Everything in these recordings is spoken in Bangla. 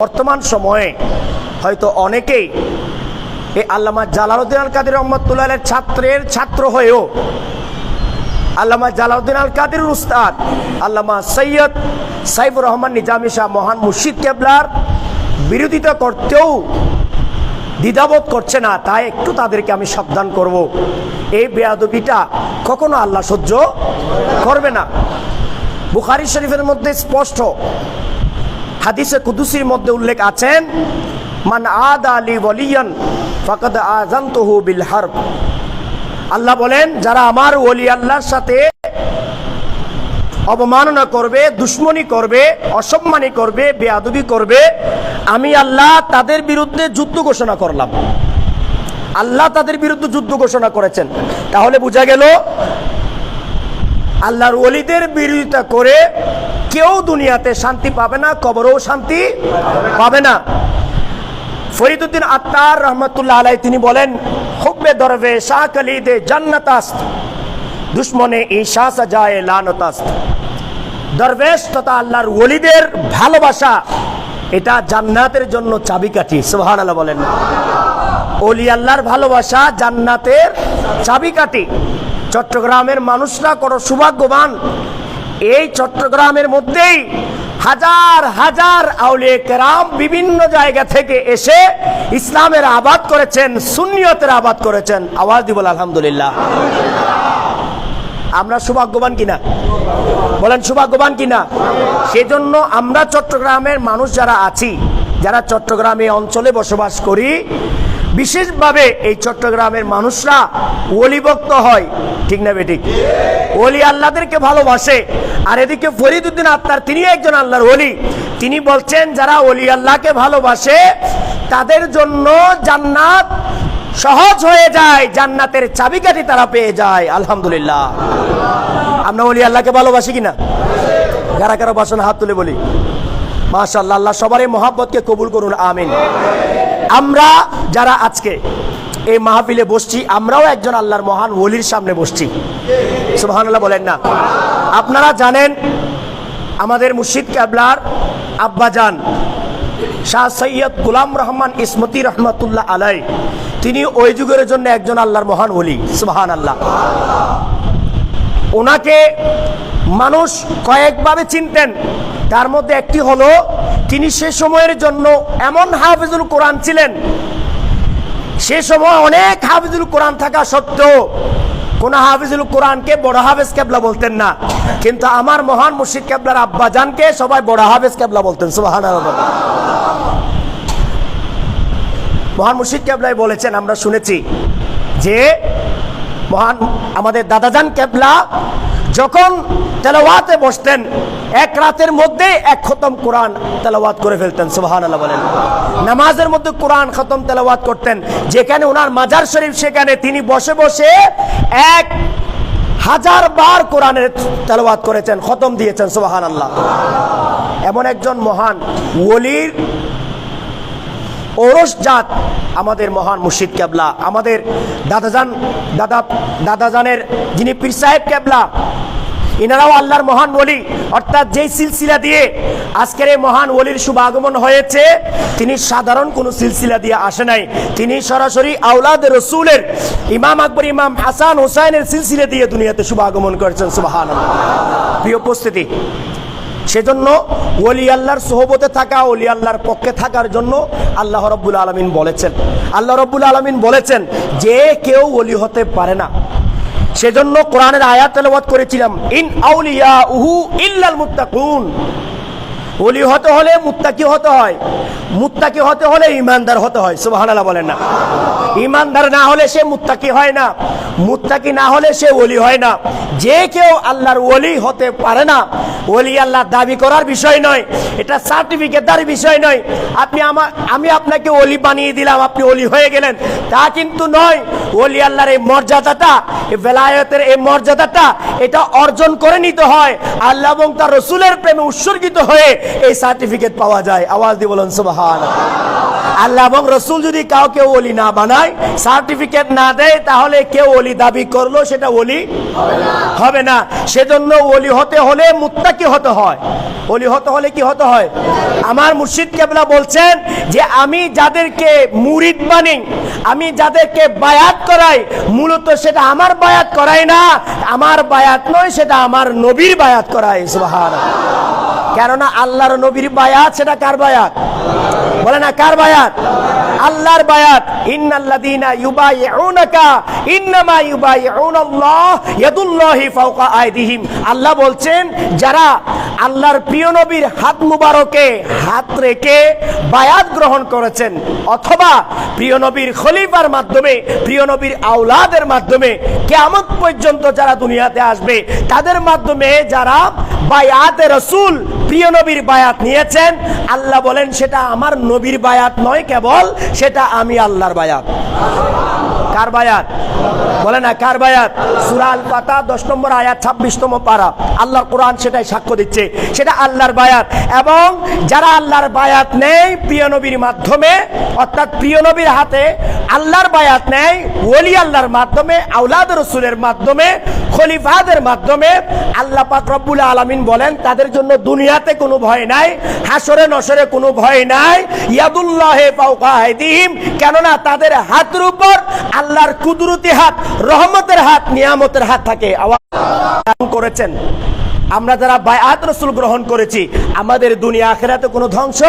বর্তমান সময়ে হয়তো অনেকেই এই আল্লামা জালালউদ্দিন আল কাদের রহমতুল্লাহের ছাত্রের ছাত্র হয়েও আল্লামা জালাউদ্দিন আল কাদের উস্তাদ আল্লামা সৈয়দ সাইফুর রহমান নিজামী শাহ মহান মুর্শিদ কেবলার বিরোধিতা করতেও দ্বিধাবোধ করছে না, তাই একটু তাদেরকে আমি সাবধান করব। এই বেয়াদবিটা কখনো আল্লাহ সহ্য করবে না। বুখারি শরীফের মধ্যে স্পষ্ট হাদিসে কুদুসির মধ্যে উল্লেখ আছেন মান আদ আলী ওয়ালিয়ান ফাকাদ আযানতুহু বিল হারব। আল্লাহ বলেন, যারা আমার ওলি আল্লাহর সাথে অবমাননা করবে, দুশ্মনী করবে, অসম্মানী করবে, বেয়াদবি করবে, আমি আল্লাহ তাদের বিরুদ্ধে যুদ্ধ ঘোষণা করলাম। আল্লাহ তাদের বিরুদ্ধে যুদ্ধ ঘোষণা করেছেন। তাহলে বোঝা গেল আল্লাহর ওলিদের বিরোধিতা করে কেউ দুনিয়াতে শান্তি পাবে না, কবরেও শান্তি পাবে না। ফরিদুদ্দিন আত্মার রহমতুল্লাহ আলাই তিনি বলেন, হুব্বে দরবে শাহ কলিদে জান্নাতাস্ত, দুশ্মনে ঈশা সাজায় লানতাস্ত। দরবেশ তথা আল্লাহর ওলিদের ভালোবাসা, এটা জান্নাতের জন্য চাবিকাঠি, সুবহানাল্লাহ বলেন। ওলি আল্লাহর ভালোবাসা জান্নাতের চাবিকাঠি। চট্টগ্রামের মানুষরা কত সৌভাগ্যবান। এই চট্টগ্রামের মধ্যেই হাজার হাজার আউলিয়ে কেরাম বিভিন্ন জায়গা থেকে এসে ইসলামের আবাদ করেছেন সুনিয়তের আবাদ করেছেন। আওয়াজ দিব আলহামদুলিল্লাহ। আমরা সৌভাগ্যবান কিনা? বলেন সৌভাগ্যবান কিনা? সেজন্য আমরা চট্টগ্রামের মানুষ যারা আছি, যারা চট্টগ্রামে অঞ্চলে বসবাস করি বিশেষভাবে এই চট্টগ্রামের মানুষরা ওলিভক্ত হয়। ঠিক না বেঠিক? অলি আল্লাহদেরকে ভালোবাসে। আর এদিকে ফরিদুদ্দিন আত্মার তিনি একজন আল্লাহর অলি তিনি বলছেন, যারা অলি আল্লাহকে ভালোবাসে, তাদের জন্য জান্নাত সহজ হয়ে যায়। জান্নাতের চাবিকাঠি তারা পেয়ে যায়। আলহামদুলিল্লাহ। আমরা অলি আল্লাহকে ভালোবাসি কিনা? কারা কারা বাসন হাত তুলে বলি? মাশাল্লাহ আল্লাহ সবারই মহাব্বতকে কবুল করুন, আমিন। আমরা যারা আজকে এই মাহফিলে বসছি, আমরাও একজন আল্লাহর মহান ওলির সামনে বসছি। সুবহানাল্লাহ বলেন না। আপনারা জানেন, আমাদের মুর্শিদ ক্যাবলার আব্বাজান, শাহ সৈয়দ গুলাম রহমান ইসমতি রহমতুল্লাহ আলাই তিনি ওই যুগের জন্য একজন আল্লাহর মহান ওলি। সুবহান আল্লাহ ওনাকে মানুষ কয়েকভাবে চিনতেন। তার মধ্যে একটি হলো, তিনি সে সময়ের জন্য এমন হাফিজুল কোরআন ছিলেন। সে সময় অনেক হাফিজুল কোরআন থাকা সত্ত্বেও কোন হাফিজুল কোরআনকে বড় হাফেজ কেবলা বলতেন না। কিন্তু আমার মহান মুর্শিদ কেবলার আব্বাজানকে সবাই বড় হাফেজ কেবলা বলতেন সুবাহান মহান মুর্শিদ কেবলাই বলেছেন, আমরা শুনেছি যে মহান আমাদের দাদাজান কেবলা যখন তেলাওয়াতে বসতেন, এক রাতের মধ্যে এক খতম কোরআন তেলাওয়াত করে ফেলতেন সুবাহান আল্লাহ বলেন। নামাজের মধ্যে কোরআন খতম তেলাওয়াত করতেন, যেখানে ওনার মাজার শরীফ, সেখানে তিনি বসে বসে এক হাজার বার কোরআনের তেলাওয়াত করেছেন, খতম দিয়েছেন সুবাহান আল্লাহ এমন একজন মহান ওলির ওরস জাত আমাদের মহান মুর্শিদ কেবলা, আমাদের দাদাজান, দাদা, দাদাজানের যিনি পীর সাহেব কেবলা, ইনারাও আল্লাহর মহান ওলি, অর্থাৎ যেই সিলসিলা দিয়ে আজকের এই মহান ওলির শুভ আগমন হয়েছে, তিনি সাধারণ কোনো সিলসিলা দিয়ে আসে নাই। তিনি সরাসরি আউলাদ রসুলের ইমাম আকবর, ইমাম হাসান হোসাইনের সিলসিলা দিয়ে দুনিয়াতে শুভ আগমন করেছেন সুবাহান প্রিয় উপস্থিতি সেজন্য ওলি আল্লাহর সোহবতে থাকা, ওলি আল্লাহর পক্ষে থাকার জন্য আল্লাহ রব্বুল আলমিন বলেছেন। আল্লাহ রব্বুল আলমিন বলেছেন যে কেউ ওলি হতে পারে না। সেজন্য কোরআনের আয়াত করেছিলাম, ইন আউলিয়া উহু ইল্লাল মুত্তাকুন। ওলি হতে হলে মুত্তাকি হতে হয়, মুত্তাকি হতে হলে ইমানদার হতে হয়, সুবহানাল্লাহ বলেন না। ইমানদার না হলে সে মুত্তাকি হয় না, মুত্তাকি না হলে সে ওলি হয় না। যে কেউ আল্লাহর ওলি হতে পারে না, ওলি আল্লাহ দাবি করার বিষয় নয়, এটা সার্টিফিকেটদার বিষয় নয়। আপনি আমার আমি আপনাকে ওলি বানিয়ে দিলাম, আপনি ওলি হয়ে গেলেন। তা কিন্তু নয়, ওলি আল্লাহর এই মর্যাদাটা বেলায়তের এই মর্যাদাটা, এটা অর্জন করে নিতে হয়। আল্লাহ এবং তার রসুলের প্রেমে উৎসর্গিত হয়ে এই সার্টিফিকেট পাওয়া যায়। আওয়াজ দিয়ে বলুন সুবাহান আল্লাহ এবং রসুল যদি কাউকে ওলি না বানায় সার্টিফিকেট না দেয়, তাহলে কেউ ওলি দাবি করল, সেটা ওলি হবে না। সেজন্য ওলি হতে হলে মুত্তাকি হতে হয়। ওলি হতে হলে কি হতে হয়? আমার মুর্শিদ কেবলা বলছেন যে, আমি যাদেরকে মুরিদ বানি, আমি যাদেরকে বায়াত করাই, মূলত সেটা আমার বায়াত করাই না, আমার বায়াত নয়, সেটা আমার নবীর বায়াত করাই সুবহানাল্লাহ। কেননা আল্লাহর নবীর বায়াত সেটা কার বায়াত? বলে না, কার বায়াত? আল্লাহর বায়াত। ইন্নাল্লাযীনা ইউবাইউনাকা, ইন্নামা ইউবাইউনাল্লাহ ইয়াদুল্লাহি ফাওকা আইদিহিম। আল্লাহ বলছেন, যারা আল্লাহর প্রিয় নবীর হাত মুবারকে হাত রেখে বায়াত গ্রহণ করেছেন, অথবা প্রিয় নবীর খলিফার মাধ্যমে, প্রিয় নবীর আওলাদের মাধ্যমে, কিয়ামত পর্যন্ত যারা দুনিয়াতে আসবে, তাদের মাধ্যমে যারা বায়াতে রসুল প্রিয় নবীর বায়াত নিয়েছেন। আল্লাহ বলেন, সেটা আমার নবীর বায়াত নয় কেবল, সেটা আমি আল্লাহর বায়াত। কার বায়াত? বলে না, কার বায়াত? সুরাল পাতা দশ নম্বর আয়াত, ছাব্বিশতম পারা। আল্লাহর কোরআন সেটাই সাক্ষ্য দিচ্ছে। সেটা আল্লাহর বায়াত। এবং যারা আল্লাহর বায়াত নেই, প্রিয় নবীর মাধ্যমে, অর্থাৎ প্রিয় নবীর হাতে আল্লাহর বায়াত ওলি আল্লাহর মাধ্যমে আউলাদ রসুলের মাধ্যমে, খলিফাদের মাধ্যমে, আল্লাহ পাক রব্বুল আলামিন বলেন, তাদের জন্য দুনিয়াতে কোনো ভয় নাই, হাসরে নসরে কোনো ভয় নাই, ইয়াদুল্লাহে আইদিহিম কেননা তাদের হাতের উপর আল্লাহর কুদরতি হাত রহমতের হাত নিয়ামতের হাত থাকে। আওয়াজ করেছেন। আমরা যারা বায়াত রসুল গ্রহণ করেছি, আমাদের দুনিয়া আখেরাতে কোনো ধ্বংস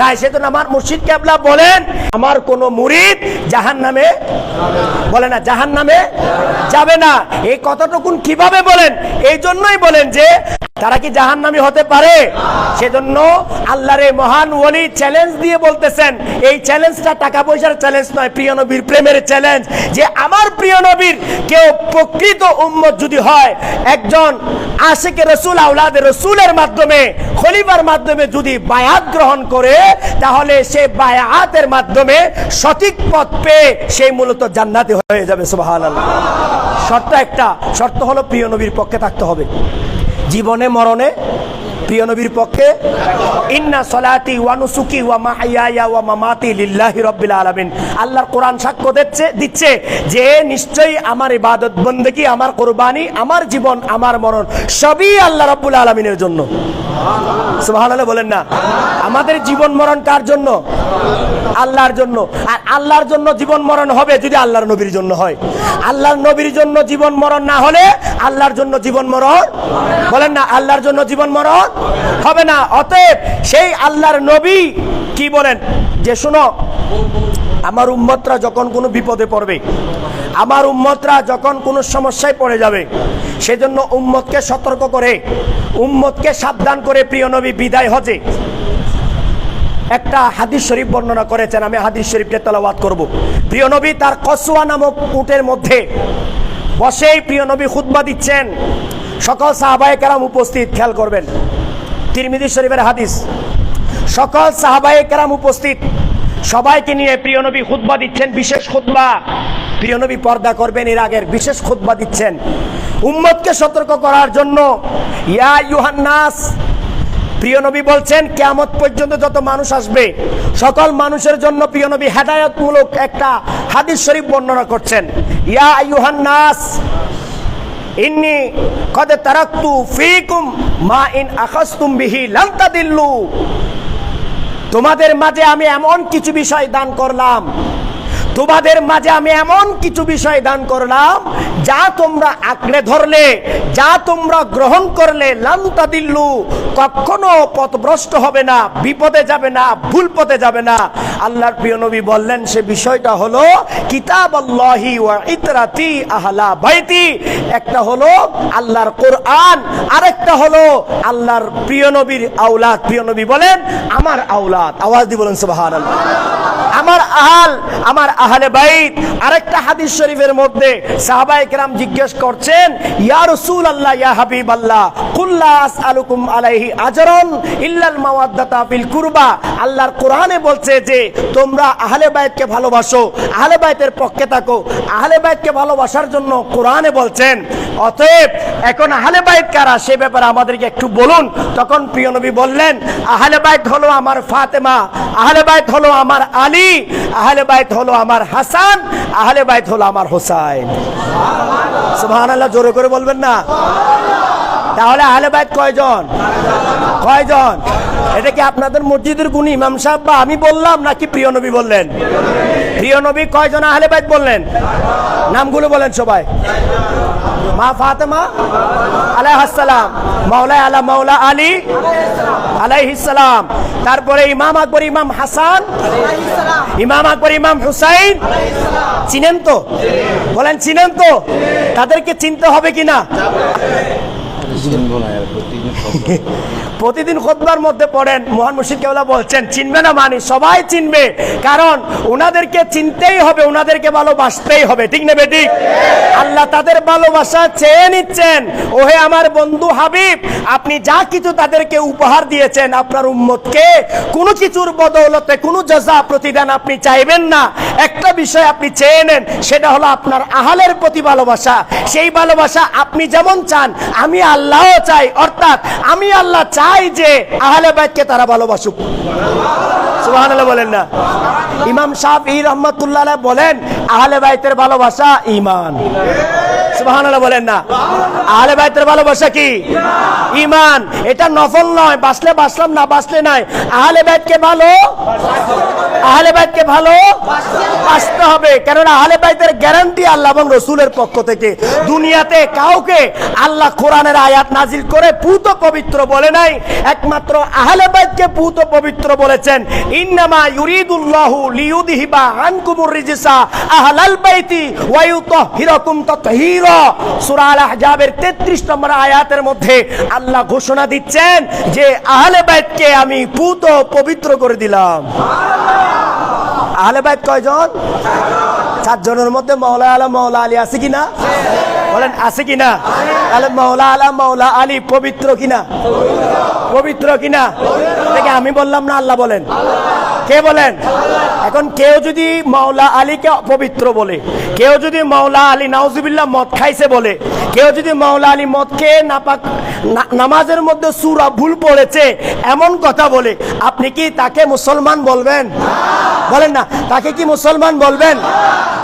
নাই। সেজন্য আমার মুর্শিদ কেবলা বলেন, আমার কোনো মুরিদ জাহান নামে বলে না জাহান নামে যাবে না। এই কতটুকুন কীভাবে বলেন? এই জন্যই বলেন যে, তারা কি জাহান্নামী হতে পারে? সেজন্য আল্লাহর এই মহান ওলি চ্যালেঞ্জ দিয়ে বলতেছেন, এই চ্যালেঞ্জটা টাকা পয়সার চ্যালেঞ্জ নয়, প্রিয় নবীর প্রেমের চ্যালেঞ্জ যে আমার প্রিয় নবীর কেউ প্রকৃত উম্মত যদি হয়, একজন আশেকে রসুল আউলাদ রসুলের মাধ্যমে, খলিফার মাধ্যমে যদি বায়াত গ্রহণ করে, তাহলে সে বায়াতের মাধ্যমে সঠিক পথ পেয়ে সেই মূলত জান্নাতি হয়ে যাবে, সুবহানাল্লাহ। শর্ত একটা, শর্ত হলো প্রিয় নবীর পক্ষে থাকতে হবে। জীবনে মরণে প্রিয় নবীর পক্ষে, ইন্না সলাতি ওয়া নুসুকি ওয়া মাহইয়ায়া ওয়া মামাতি লিল্লাহি রাব্বিল আলামিন। আল্লাহর কোরআন সাক্ষ্য দিচ্ছে দিচ্ছে যে নিশ্চয়ই আমার ইবাদত বন্দেগী, আমার কুরবানি, আমার জীবন, আমার মরণ সবই আল্লাহ রাব্বুল আলামিনের জন্য। সুবহানাল্লাহ বলেন না। আমাদের জীবন, মরণ কার জন্য? আল্লাহর জন্য। আর আল্লাহর জন্য জীবন, মরণ হবে যদি আল্লাহর নবীর জন্য হয়। আল্লাহর নবীর জন্য জীবন, মরণ না হলে আল্লাহর জন্য জীবন, মরণ বলেন না, আল্লাহর জন্য জীবন, মরণ হবে না। অতএব সেই আল্লাহর নবী কি বলেন? যে শোনো, আমার উম্মতরা যখন কোনো বিপদে পড়বে, আমার উম্মতরা যখন কোনো সমস্যায় পড়ে যাবে, সেজন্য উম্মতকে সতর্ক করে, উম্মতকে সাবধান করে প্রিয় নবী বিদায় হজে। একটা হাদিস শরীফ বর্ণনা করেছেন, আমি হাদিস শরীফকে তেলাওয়াত করব। প্রিয় নবী তার কসুয়া নামক উটের মধ্যে বসেই প্রিয় নবী খুতবা দিচ্ছেন। সকল সাহাবায়ে কেরাম উপস্থিত, খেয়াল করবেন। তিরমিজি শরীফের হাদিস। সকল সাহাবায়ে কেরাম উপস্থিত। সবাইকে নিয়ে প্রিয় নবী খুতবা দিচ্ছেন, বিশেষ খুতবা। প্রিয় নবী পর্দা করবেন, এর আগের বিশেষ খুতবা দিচ্ছেন। উম্মতকে সতর্ক করার জন্য ইয়া ইউহান্নাস প্রিয় নবী বলছেন, কেয়ামত পর্যন্ত যত মানুষ আসবে, সকল মানুষের জন্য প্রিয় নবী হেদায়তমূলক একটা হাদিস শরীফ বর্ণনা করছেন। ইয়া আইয়ুহান নাস ইন্নি কদ তারাকতু ফিকুম মা ইন আখাসতুম বিহি লান্তা দিল্লু তোমাদের মাঝে আমি এমন কিছু বিষয় দান করলাম তোমাদের মাঝে আমি এমন কিছু বিষয় দান করলাম, যা তোমরা আঁকড়ে ধরলে, যা তোমরা গ্রহণ করলে, লান্তা দিল্লু, কখনো পথভ্রষ্ট হবে না, বিপদে যাবে না, ভুল পথে যাবে না। আল্লাহর প্রিয় নবী বললেন, সে বিষয়টা হলো কিতাব আল্লাহি ওয়া ইতরাতি আহলা বাইতি। একটা হলো আল্লাহর কোরআন, আরেকটা হলো আল্লাহর প্রিয় নবীর আওলাদ। প্রিয় নবী বলেন, আমার আওলাদ। আওয়াজ দিয়ে বলেন, সুবহানাল্লাহ। আমার আহাল, আমার আহলে বাইত। আরেকটা হাদিস শরীফের মধ্যে সাহাবায়ে কেরাম জিজ্ঞেস করছেন, ইয়া রাসূল আল্লাহ ইয়া হাবিব আল্লাহ কুল্লা আসআলুকুম আলাইহি আজরান ইল্লাল মাওয়াদ্দাতা ফিল কুরবা। আল্লাহর কোরআনে বলছে যে, তোমরা আহলে বাইতকে ভালোবাসো, আহলে বাইতের পক্ষে থাকো। আহলে বাইতকে ভালোবাসার জন্য কোরআনে বলছেন, অতএব এখন আহলে বাইত কারা? সে ব্যাপারে আমাদেরকে একটু বলুন। তখন প্রিয় নবী বললেন, আহলে বাইত হলো আমার ফাতেমা, আহলে বাইত হলো আমার আলী, আহলে বাইত হলো আমার হাসান আহলে বাইত হলো আমার হোসাইন। সুহান আল্লাহ জোরে করে বলবেন না? তাহলে আহলে বাইত কয়জন? কয়জন? এটা কি আপনাদের মসজিদের কোন ইমাম সাহেব বা আমি বললাম নাকি প্রিয় নবী বললেন? প্রিয় নবী কয়জন আহলে বাইত বললেন? নামগুলো বলেন সবাই। মা ফাতেমা আলাইহাসসালাম মাওলা আলা মাওলা আলী আলাইহিসসালাম তারপরে ইমাম আকবর, ইমাম হাসান, ইমাম আকবর, ইমাম হুসাইন। চিনেন তো? বলেন, চিনেন তো? তাদেরকে চিনতে হবে কিনা? চিনবো না আর প্রতিদিন খোদবার মধ্যে পড়েন। মোহন মুর্শিদ কেওলা বলছেন, চিনবে না মানি, সবাই চিনবে। কারণ ওনাদেরকে চিনতেই হবে ওনাদেরকে ভালোবাসতেই হবে। ঠিক নেবে ঠিক আল্লাহ তাদের ভালোবাসা চেয়ে নিচ্ছেন। ওহে আমার বন্ধু হাবিব, আপনি যা কিছু তাদেরকে উপহার দিয়েছেন, আপনার উম্মতকে কোনো কিছুর বদৌলতে, কোনো জাজা প্রতিদান আপনি চাইবেন না। একটা বিষয় আপনি চেয়ে নেন, সেটা হলো আপনার আহালের প্রতি ভালোবাসা। সেই ভালোবাসা আপনি যেমন চান, আমি আল্লাহও চাই। অর্থাৎ আমি আল্লাহ চাই যে আহলে বাইতকে তারা ভালোবাসুক। বলেন না। ইমাম শাফি রহমতুল্লাহ বলেন, আহলে বাইতের ভালোবাসা ইমান সুবহানাল্লাহ বলেন না। আহলে বাইতের ভালোবাসা কি? ইমান এটা নফল নয়, বাঁচলে বাসলাম না বাঁচলে নাই। আহলে বাইতকে ভালো আহলে বাইতকে ভালো বাসতে হবে। কেননা আহলে বাইতের গ্যারান্টি আল্লাহ এবং রসুলের পক্ষ থেকে। দুনিয়াতে কাউকে আল্লাহ কোরআনের আয়াত নাজিল করে পুত পবিত্র বলে নাই। একমাত্র আহলে বাইতকে পুত পবিত্র বলেছেন, ইন্নামা ইউরিদুল্লাহু লিইউযহিবা আনকুমুর রিজসা আহলাল বাইতি ওয়া ইউতাহিরাকুম তাতহীরা। সূরা আল আহজাবের 33 নম্বর আয়াতের মধ্যে আল্লাহ ঘোষণা দিচ্ছেন যে, আহলে বাইতকে আমি পুত পবিত্র করে দিলাম। আহলে বাইত কয়জন? চারজনের মধ্যে মৌলা আলা মৌলা আলী আছে কিনা বলেন, আছে কিনা তাহলে মৌলা আলা মৌলা আলী পবিত্র কিনা পবিত্র কিনা দেখে আমি বললাম না, আল্লাহ বলেন। কে বলেন? এখন কেউ যদি মাওলা আলীকে অপবিত্র বলে, কেউ যদি মাওলা আলী নাউজুবিল্লাহ মদ খাইছে বলে, কেউ যদি মাওলা আলী মদ খেয়ে নাপাক নামাজের মধ্যে সুরা ভুল পড়েছে, এমন কথা বলে, আপনি কি তাকে মুসলমান বলবেন? বলেন না, তাকে কি মুসলমান বলবেন?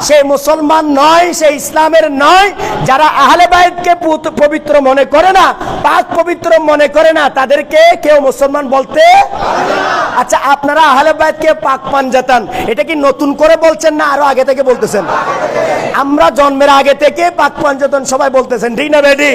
সে মুসলমান নয়, সে ইসলামের নয়, যারা আহলে বাইতকে পুত- পবিত্র মনে করে না, পাক পবিত্র মনে করে না, তাদেরকে কেউ মুসলমান বলতে আচ্ছা আপনারা আহলে বাইতকে পাক পাঞ্জাতান এটা কি নতুন করে বলছেন না আরও আগে থেকে বলতেছেন? আমরা জন্মের আগে থেকে পাক পাঞ্জাতন সবাই বলতেছেন, ঠিক না বেডি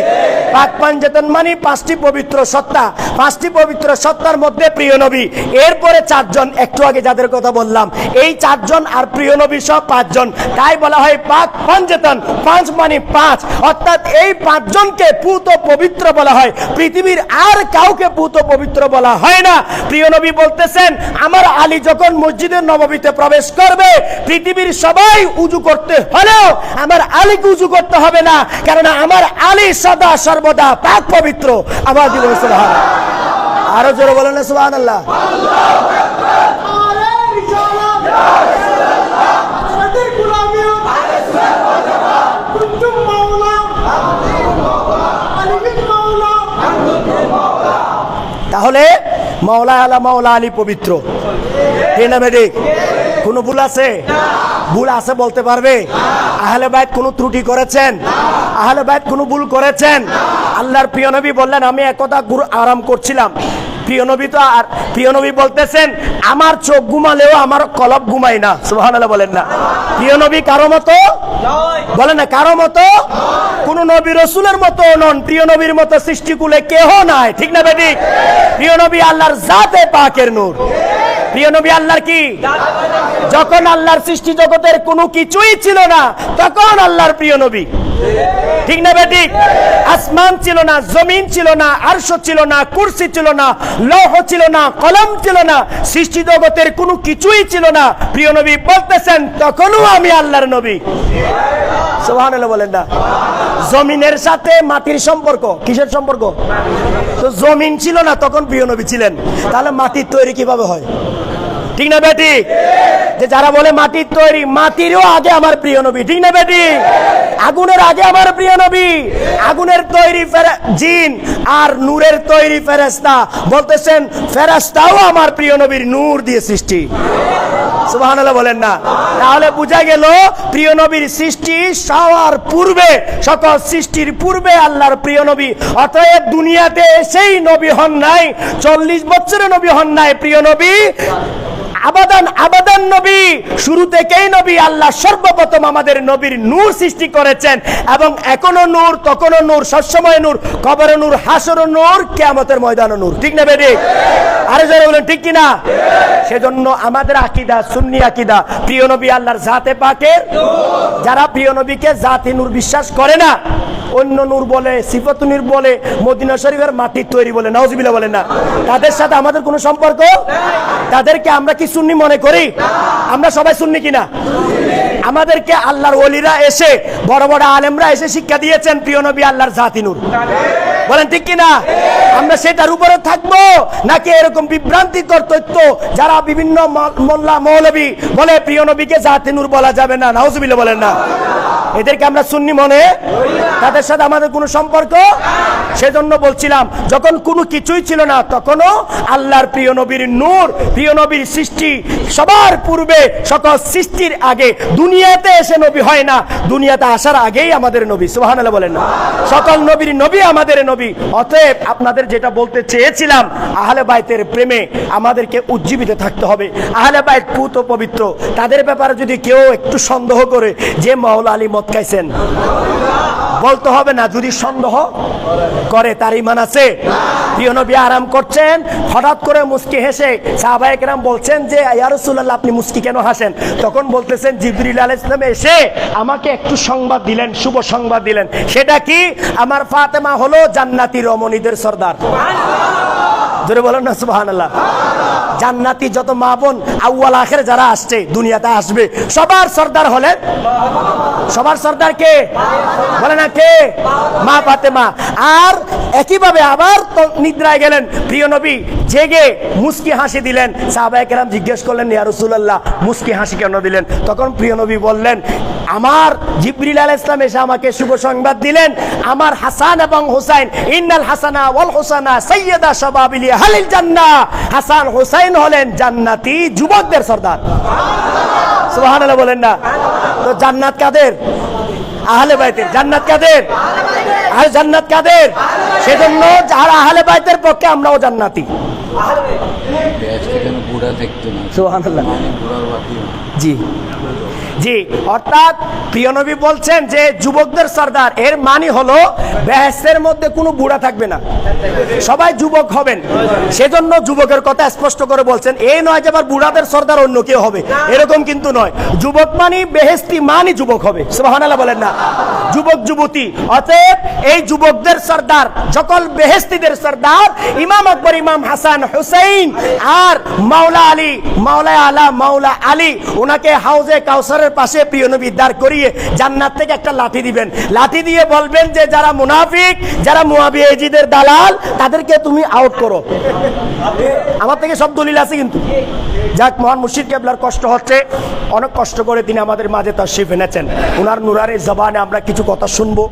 পাক পাঞ্জাতন মানে পাঁচটি পবিত্র সত্তা। পাঁচটি পবিত্র সত্তার মধ্যে প্রিয় নবী। এরপরে চারজন, একটু আগে যাদের কথা বললাম, এই চারজন আর প্রিয় নবী সব পাঁচজন। তাই বলা হয় পাক পাঞ্জাতন পাঁচ মানে পাঁচ। অর্থাৎ এই পাঁচজনকে পুত পবিত্র বলা হয়। পৃথিবীর আর কাউকে পুত পবিত্র বলা হয় না। প্রিয় নবী বলতেছেন, আমার আলী যখন মসজিদের নববীতে প্রবেশ করবে, পৃথিবীর সবাই উজু করতে হলেও আমার আলীকে উজু করতে হবে না। কারণ আমার আলী সদা সর্বদা পাক পবিত্র। দিল সুবহান আরও জোরে বলেন সুবহান আল্লাহ তাহলে মাওলা আলা মাওলা আলী পবিত্র। কোনো ভুল আছে? ভুল আছে বলতে পারবে? আহলে বাইত কোনো ত্রুটি করেছেন? আহলে বাইত কোনো ভুল করেছেন? আল্লাহর প্রিয় নবী বললেন, আমি একদা গুরু আরাম করছিলাম। প্রিয় নবী তো আর, প্রিয় নবী বলতেছেন, আমার চোখ ঘুমালেও আমার কলব ঘুমাই না। সুবহানাল্লাহ বলেন না। প্রিয় নবী কারও মতো? বলেন না, কারও মতো? কোন নবী রসুলের মতো নন, প্রিয় নবীর মতো সৃষ্টিকুলে কেহ নাই। ঠিক না বেটি? প্রিয় নবী আল্লাহর জাতে পাকের নূর। প্রিয় নবী, আল্লাহর কি? যখন আল্লাহর সৃষ্টি জগতের কোনো কিছুই ছিল না, তখন আল্লাহর প্রিয় নবী। ঠিক না বেঠিক আসমান ছিল না, জমিন ছিল না, আরশ ছিল না, কুরসি ছিল না, লৌহ ছিল না, কলম ছিল না, সৃষ্টি জগতের কোনো কিছুই ছিল না। প্রিয় নবী বলতেছেন, তখনও আমি আল্লাহর নবী। সুবহানাল্লাহ বলেন না। জমিনের সাথে মাটির সম্পর্ক, কিসের সম্পর্ক? তো জমিন ছিল না, তখন প্রিয় নবী ছিলেন। তাহলে মাটির তৈরি কীভাবে হয়? ঠিক না বেটি? যে যারা বলে মাটির তৈরি, মাটিরও আগে আমার প্রিয় নবী, ঠিক না বেটি? আগুনের আগে আমার প্রিয় নবী। আগুনের তৈরি জিন আর নূরের তৈরি ফেরেস্তা বলতেছেন ফেরেস্তাও আমার প্রিয় নবীর নূর দিয়ে সৃষ্টি। সুবহানাল্লাহ বলেন না। তাহলে বোঝা গেল, প্রিয় নবীর সৃষ্টি সবার পূর্বে, সকল সৃষ্টির পূর্বে আল্লাহর প্রিয় নবী। অতএব দুনিয়াতে এসেই নবী হন নাই, চল্লিশ বছরে নবী হন নাই, প্রিয় নবী। আবাদান আবাদান নবী। শুরু থেকেই নবী? আল্লাহ সর্বপ্রথম আমাদের নবীর নূর সৃষ্টি করেছেন এবং এখনও নূর তখনও নূর, সবসময় নূর, কবর নূর, হাসর নূর, কেয়ামতের ময়দান নূর। ঠিক না বেদি আরে যারা বলেন, ঠিক কিনা? সেজন্য আমাদের আকিদা সুন্নি আকিদা। প্রিয় নবী আল্লাহর জাতে পাকের, যারা প্রিয় নবীকে জাতি নূর বিশ্বাস করে না, অন্য নূর বলে, সিফত নূর বলে, মদিনা শরীফের মাটির তৈরি বলে, নাউজিবিল্লাহ বলে না। তাদের সাথে আমাদের কোনো সম্পর্ক? তাদেরকে আমরা কি সুন্নি মনে করি? আমরা সবাই সুন্নি কিনা? আমাদেরকে আল্লাহর ওলিরা এসে বড় বড় আলেমরা এসে শিক্ষা দিয়েছেন প্রিয় নবী আল্লাহর জাতিনুর বলেন ঠিক কিনা? আমরা সেটার উপরে থাকব? নাকি এরকম বিভ্রান্তিকর তথ্য যারা বিভিন্ন মোল্লা মৌলবী বলে প্রিয় নবীকে জাতিনুর বলা যাবে না? নাউজুবিল্লাহ বলেন না। এদেরকে আমরা সুন্নি মনে, তাদের সাথে আমাদের কোনো সম্পর্ক? সেজন্য বলছিলাম, যখন কোনো কিছুই ছিল না, তখনও আল্লাহর প্রিয় নবীর নূর, প্রিয় নবীর সৃষ্টি, সবার পূর্বে সকল সৃষ্টির আগে দুনিয়াতে এসে নবী হয় না, দুনিয়াতে আসার আগেই আমাদের নবী, সুবহানাল্লাহ বলেন না। সকল নবীর নবী আমাদের নবী, অতএব আপনাদের যেটা বলতে চেয়েছিলাম, আহলে বাইতের প্রেমে আমাদেরকে উজ্জীবিত থাকতে হবে। আহলে বাইত পুত পবিত্র, তাদের ব্যাপারে যদি কেউ একটু সন্দেহ করে যে মহল আলী মদ খাইছেন। বলতে হবে না, যদি সন্দেহ করে, তার ইমান আছে। প্রিয় আরাম করছেন, হঠাৎ করে মুস্কি হেসে সাহাবাহিকেরাম বলছেন যে ইয়ারসুল্লাহ আপনি মুস্কি কেন হাসেন? তখন বলতেছেন, জিবরিল আল ইসলাম এসে আমাকে একটু সংবাদ দিলেন, শুভ সংবাদ দিলেন। সেটা কি? আমার ফাতেমা হলো জান্নাতি রমণীদের সর্দার। ধরে বলেন না সুবাহান আল্লাহ জান্নাতি যত মা বোন আউ্য়াল আখের যারা আসছে, দুনিয়াতে আসবে। সবার সর্দার হলেন সবার সর্দার কে? বলে না কে? মা ফাতেমা। আর একইভাবে আবার নিদ্রায় গেলেন, প্রিয় নবী, জেগে মুস্কি হাসি দিলেন। সাহাবায়ে কেরাম জিজ্ঞেস করলেন, ইয়া রাসূলুল্লাহ, মুস্কি হাসি কেন দিলেন? তখন প্রিয় নবী বললেন, আমার জিবরিল আল ইসলাম এসে আমাকে শুভ সংবাদ দিলেন। আমার হাসান এবং হোসাইন, ইন্নাল হাসানা ওয়াল হুসানা সাইয়্যিদা শাবাবিল আহলিল জান্নাহ। হাসান হুসাইন হলেন জান্নাতি যুবকদের সর্দার। সুবহানাল্লাহ বলেন না। তো জান্নাত কাদের? আহলে বাইতের। জান্নাত কাদের? আর জান্নাত কাদের? সেজন্য যারা আহলে বাইতের পক্ষে আমরাও জান্নাতি। মানে জি। জি, অর্থাৎ প্রিয় নবী বলছেন যে যুবকদের সর্দার, এর মানে হলো বেহেস্তের মধ্যে কোনো বুড়া থাকবে না। সবাই যুবক হবেন। সেজন্য যুবকের কথা স্পষ্ট করে বলছেন এই নয় যে আবার বুড়াদের সর্দার অন্য কেউ হবে। এরকম কিন্তু নয়। যুবক মানে বেহেস্তি মানে যুবক হবে। সুবহানাল্লাহ বলেন না। যুবক, যুবতী, অতএব এই যুবকদের সর্দার সকল বেহেস্তিদের সর্দার, ইমাম আকবর, ইমাম হাসান, হুসাইন আর মাওলা আলী মাওলা আলা, মাওলা আলী ওনাকে হাউজে কাউসারের পাশে প্রিয় নবী দাঁড় করিয়ে জান্নাত থেকে একটা লাঠি দিবেন। লাঠি দিয়ে বলবেন যে, যারা মুনাফিক, যারা মুয়াবিয়াজিদের দালাল, তাদেরকে তুমি আউট করো। আমার থেকে সব দলিল আছে কিন্তু। যাক, মহান মুর্শিদ কেবলার কষ্ট হচ্ছে। অনেক কষ্ট করে তিনি আমাদের মাঝে তার তশরিফ এনেছেন। ওনার নুরারের জবানে আমরা কিছু কথা শুনব।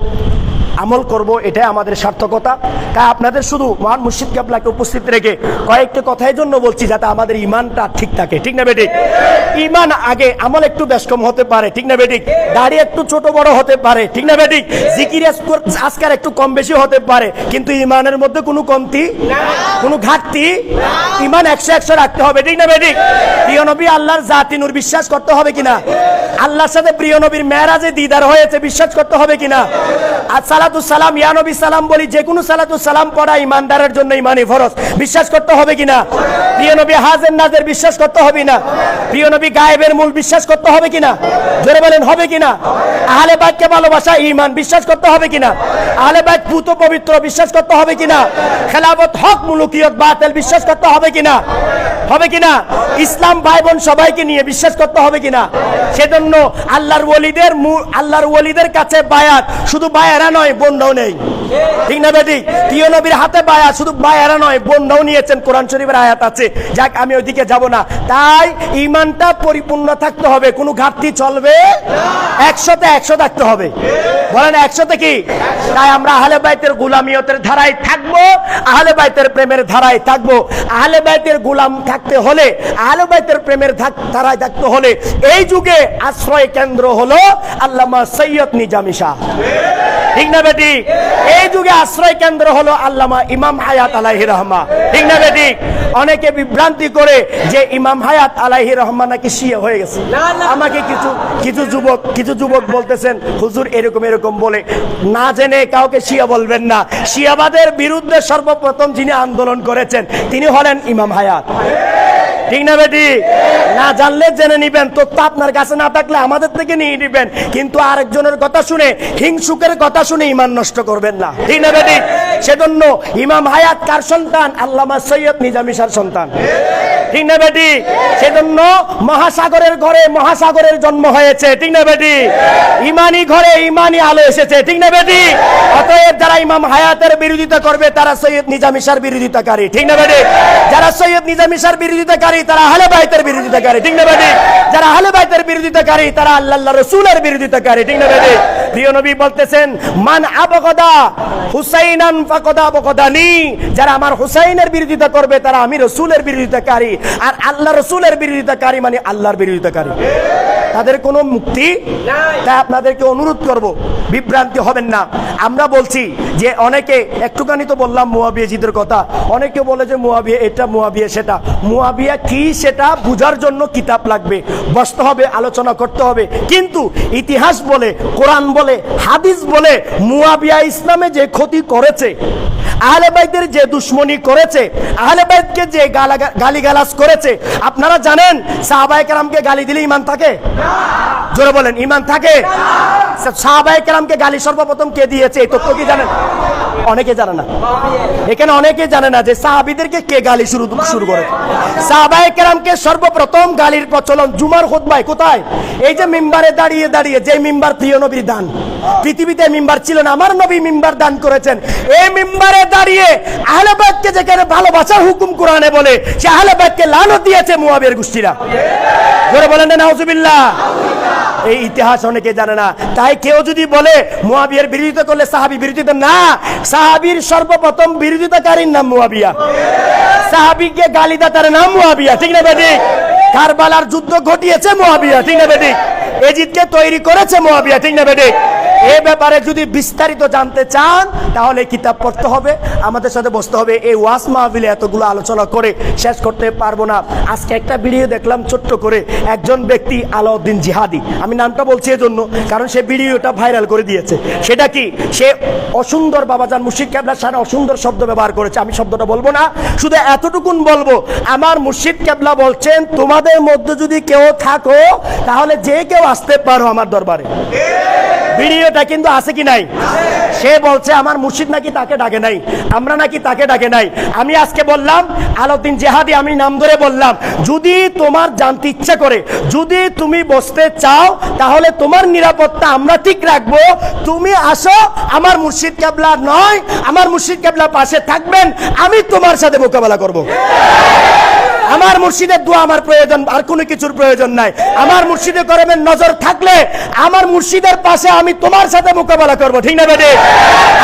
আমল করব, এটাই আমাদের সার্থকতা। তাই আপনাদের শুধু মহান মুর্শিদ কেবলাকে উপস্থিত রেখে কয়েকটি কথার জন্য বলছি, যাতে আমাদের ইমানটা ঠিক থাকে। ঠিক না বেঠিক ইমান আগে আমল একটু ব্যস্কম হতে পারে, ঠিক না বেঠিক দাড়ি একটু ছোট বড় হতে পারে, ঠিক না বেঠিক জিকির, আজকার একটু কম বেশি হতে পারে, কিন্তু ইমানের মধ্যে কোনো কমতি, কোনো ঘাটতি, ইমান একশো একশো রাখতে হবে, ঠিক না বেঠিক প্রিয় নবী, আল্লাহর জাতি নূর বিশ্বাস করতে হবে কিনা? আল্লাহর সাথে প্রিয় নবীর মেয়েরা যে দিদার হয়েছে, বিশ্বাস করতে হবে কিনা? আর সালাতু সালাম, ইয়া নবী সালাম বলি, যে কোনো সালাতু সালাম পড়া ইমানদারের জন্য ইমানি ফরজ। বিশ্বাস করতে হবে কিনা প্রিয় নবী হাজের নাজের বিশ্বাস করতে হবে না? প্রিয় নবী গায়েবের মূল বিশ্বাস করতে হবে কিনা জোরে বলেন, হবে কিনা আহলে বাইতকে ভালোবাসা ইমান বিশ্বাস করতে হবে কিনা আহলে বাইত পুত পবিত্র, বিশ্বাস করতে হবে কিনা খেলাফত হক, মুলুকিয়ত, বাতিল, বিশ্বাস করতে হবে কিনা হবে কিনা? ইসলাম ভাই বোন সবাইকে নিয়ে বিশ্বাস করতে হবে কিনা? সেজন্য আল্লাহর ওলিদের আল্লাহর ওলিদের কাছে বায়াত, শুধু বায়ারা নয় বন্ধাও নেই। ঠিক না বেটি? প্রিয় নবীর হাতে বায়াত, শুধু বায়ারা নয় বন্ধাও নিয়েছেন। কোরআন শরীফের আয়াত আছে। যাক, আমি ওইদিকে যাব না। তাই ইমানটা পরিপূর্ণ থাকতে হবে। কোনো ঘাটতি চলবে একশোতে একশো থাকতে হবে। বলেন একশোতে কি? তাই আমরা আহলে বাইতের গুলামিয়তের ধারায় থাকব, আহলে বাইতের প্রেমের ধারায় থাকব। আহলে বাইতের গুলাম থাকতে হলে, আহলে বাইতের প্রেমের ধারায় থাকতে হলে, এই যুগে আশ্রয় কেন্দ্র হলো আল্লামা সৈয়দ নিজামিশা ঠিক না বেটি? এই যুগে আশ্রয় কেন্দ্র হলো আল্লামা ইমাম হায়াত আলাহি রহমা ঠিক না বেটি? অনেকে বিভ্রান্তি করে যে ইমাম হায়াত আলাহি রহমা নাকি শিয়ে হয়ে গেছে। আমাকে কিছু কিছু যুবক কিছু যুবক বলতেছেন হুজুর এরকম এরকম বলে। না জেনে কাউকে শিয়া বলবেন না। শিয়াবাদের বিরুদ্ধে সর্বপ্রথম যিনি আন্দোলন করেছেন তিনি হলেন ইমাম হায়াত। ঠিক না বেটি? না জানলে জেনে নিবেন তথ্য আপনার কাছে না থাকলে আমাদের থেকে নিয়ে নিবেন। কিন্তু আরেকজনের কথা শুনে, হিংসুকের কথা শুনে ইমান নষ্ট করবেন না। ঠিক না বেটি? সেজন্য ইমাম হায়াত কার সন্তান? আল্লামা সৈয়দ নিজামিসার সন্তান। ঠিক না বেটি? সেজন্য মহাসাগরের ঘরে মহাসাগরের জন্ম হয়েছে, ঠিক না বেটি? ইমানি ঘরে ইমানি আলো এসেছে, ঠিক না বেটি? অতএব যারা ইমাম হায়াতের বিরোধিতা করবে, তারা সৈয়দ নিজামিসার বিরোধিতাকারী, ঠিক না বেটি? যারা সৈয়দ নিজামিসার বিরোধিতাকারী, তারা আহলে বাইতের বিরোধিতাকারী, ঠিক না বেটি? যারা আহলে বাইতের বিরোধিতাকারী, তারা আল্লাহ রসুলের বিরোধিতাকারী, ঠিক না বেটি? প্রিয় নবী বলতেছেন, মান আবগদা হুসাইনান ফাকদা আবগদানি। যারা আমার হুসাইনের বিরোধিতা করবে, তারা আমি রসুলের বিরোধিতাকারী। আর আল্লাহ রসুলের বিরোধিতাকারী মানে আল্লাহর বিরোধিতাকারী। তাদের কোনো মুক্তি? তাই আপনাদেরকে অনুরোধ করব বিভ্রান্তি হবেন না। আমরা বলছি যে অনেকে একটুখানি তো বললাম মুয়াবিয়াজিদের কথা অনেকে বলে যে মুয়াবিয়া এটা মুয়াবিয়া সেটা। মুয়াবিয়া কি সেটা বুঝার জন্য কিতাব লাগবে বসতে হবে আলোচনা করতে হবে। কিন্তু ইতিহাস বলে কোরআন বলে হাদিস বলে মুয়াবিয়া ইসলামে যে ক্ষতি করেছে আহলে বাইতের যে দুশ্মনী করেছে আহলে বাইতকে যে গালা- গালিগালাজ করেছে আপনারা জানেন সাহাবায়ে কেরামকে গালি দিলে ইমান থাকে? জোরে বলেন ইমান থাকে? কেরামকে গালি সর্বপ্রথম কে দিয়েছে? এই তথ্য কি জানেন? অনেকে জানে না। এখানে অনেকে জানে না যে সাহাবিদেরকে কে গালি শুরু শুরু করে। কেরামকে সর্বপ্রথম গালির প্রচলন জুমার কোথায়? এই যে মিম্বারে দাঁড়িয়ে দাঁড়িয়ে যে মিম্বার প্রিয় নবীর দান। পৃথিবীতে মিম্বার ছিল না, আমার নবী মিম্বার দান করেছেন। এই মিম্বারে দাঁড়িয়ে আহলেবাদকে যেখানে ভালোবাসার হুকুম কোরআনে বলে, সে আহলেবাদকে লানত দিয়েছে মুয়াবিয়ার গোষ্ঠীরা। জোরে বলেন না নাউজুবিল্লাহ। এই ইতিহাস অনেকে জানে না। তাই কেউ যদি বলে, মুয়াবিয়ার বিরোধিতা করলে সাহাবি বিরোধিতা, না, সাহাবির সর্বপ্রথম বিরোধিতাকারীর নাম মুয়াবিয়া। সাহাবিকে গালিদাতার নাম মুয়াবিয়া, ঠিক না বেদি কারবালার যুদ্ধ ঘটিয়েছে মুয়াবিয়া, ঠিক না বেদি এজিদকে তৈরি করেছে মুয়াবিয়া, ঠিক না বেদি এ ব্যাপারে যদি বিস্তারিত জানতে চান, তাহলে কিতাব পড়তে হবে। আমাদের সাথে বসতে হবে। এই ওয়াস মাহফিলে এতগুলো আলোচনা করে শেষ করতে পারব না। আজকে একটা ভিডিও দেখলাম ছোট্ট করে। একজন ব্যক্তি আলাউদ্দিন জিহাদি। আমি নামটা বলছি এজন্য, কারণ সে ভিডিওটা ভাইরাল করে দিয়েছে। সেটা কি? সে অসুন্দর বাবাজান মুর্শিদ কেবলার সাথে অসুন্দর শব্দ ব্যবহার করেছে। আমি শব্দটা বলব না, শুধু এতটুকুন বলব, আমার মুর্শিদ কেবলা বলছেন, তোমাদের মধ্যে যদি কেউ থাকো, তাহলে যে কেউ আসতে পারো আমার দরবারে। ভিডিওটা কিন্তু আছে কি নাই? সে বলছে, আমার মুর্শিদ নাকি তাকে ডাকে নাই? আমরা নাকি তাকে ডাকে নাই? আমি আজকে বললাম, আলাউদ্দিন জেহাদি, আমি নাম ধরে বললাম, যদি তোমার জানতে ইচ্ছা করে, যদি তুমি বসতে চাও, তাহলে তোমার নিরাপত্তা আমরা ঠিক রাখব। তুমি আসো, আমার মুর্শিদ কেবলা নয়, আমার মুর্শিদ কেবলা পাশে থাকবেন, আমি তোমার সাথে মোকাবেলা করব। আমার মুর্শিদের দোয়া আমার প্রয়োজন, আর কোনো কিছুর প্রয়োজন নাই। আমার মুর্শিদে করবেন নজর থাকলে আমার মুর্শিদের পাশে আমি তোমার সাথে মোকাবেলা করব, ঠিক না বেদে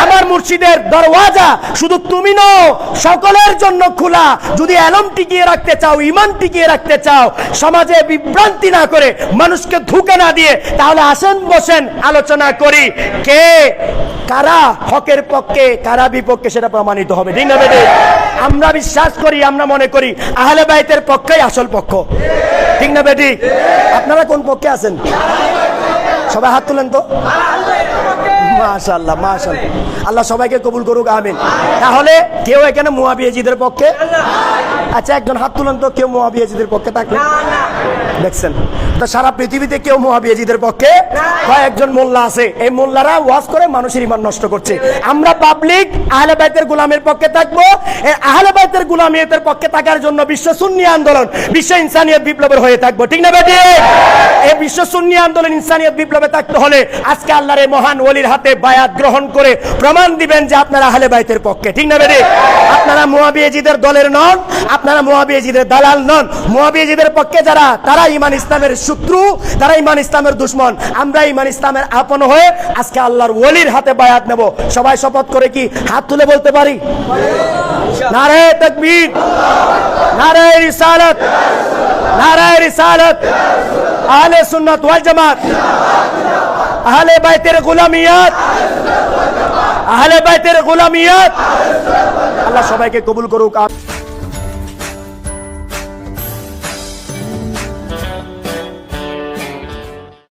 আমার মুর্শিদের দরওয়াজা শুধু তুমি নও, সকলের জন্য খোলা। যদি অ্যালম টিকিয়ে রাখতে চাও ইমান টিকিয়ে রাখতে চাও, সমাজে বিভ্রান্তি না করে, মানুষকে ধুকে না দিয়ে, তাহলে আসেন, বসেন, আলোচনা করি। কে, কারা হকের পক্ষে, কারা বিপক্ষে সেটা প্রমাণিত হবে, ঠিক না বেদে আমরা বিশ্বাস করি, আমরা মনে করি, আহলে বাইতের পক্ষেই আসল পক্ষ। ঠিক না বেটি? আপনারা কোন পক্ষে আছেন? সবাই হাত তুলেন তো। মাশাল্লাহ মাশাল্লাহ আল্লাহ সবাইকে কবুল করুক, আমিন। তাহলে কেউ এখানে মুয়াবিয়াজিদের পক্ষে? আচ্ছা একজন হাত তুলেন তো, কেউ মুয়াবিয়াজিদের পক্ষে থাকলে? দেখছেন? তো সারা পৃথিবীতে কেউ মুয়াবিয়াজিদের পক্ষে কয়েকজন মোল্লা আছে। এই মোল্লারা ওয়াজ করে মানুষের ইমান নষ্ট করছে। আমরা পাবলিক আহলে বাইতের গোলামের পক্ষে থাকব। আহলে বাইতের গোলামিয়তের পক্ষে থাকার জন্য বিশ্ব সুন্নি আন্দোলন, বিশ্ব ইনসানিয়ত বিপ্লবের হয়ে থাকব। ঠিক না বেটি? এই বিশ্ব সুন্নি আন্দোলন ইনসানিয়ত বিপ্লবে থাকতে হলে আজকে আল্লাহর এই মহান ওলির হাতে বায়াত গ্রহণ করে প্রমাণ দিবেন যে আপনারা আহলে বাইতের পক্ষে। ঠিক না বেটি? আপনারা মুয়াবিয়াজিদের দলের নন, আপনারা মুয়াবিয়াজিদের দালাল নন। মুয়াবিয়াজিদের পক্ষে যারা, তারা ইমান ইসলামের শত্রু, তারা ইমান ইসলামের দুশ্মন। আমরা ইমান ইসলামের আপন হয়ে আজকে আল্লাহর ওলির হাতে বায়াত নেব। সবাই শপথ করে কি হাত তুলে বলতে পারি? নারে তকবীর, নারে রিসালাত নারে রিসালাত। আহলে সুন্নাত ওয়াল জামাত। আহলে বাইতের গোলামিয়াত। আহলে বাইতের গোলামিয়াত। আল্লাহ সবাইকে কবুল করুক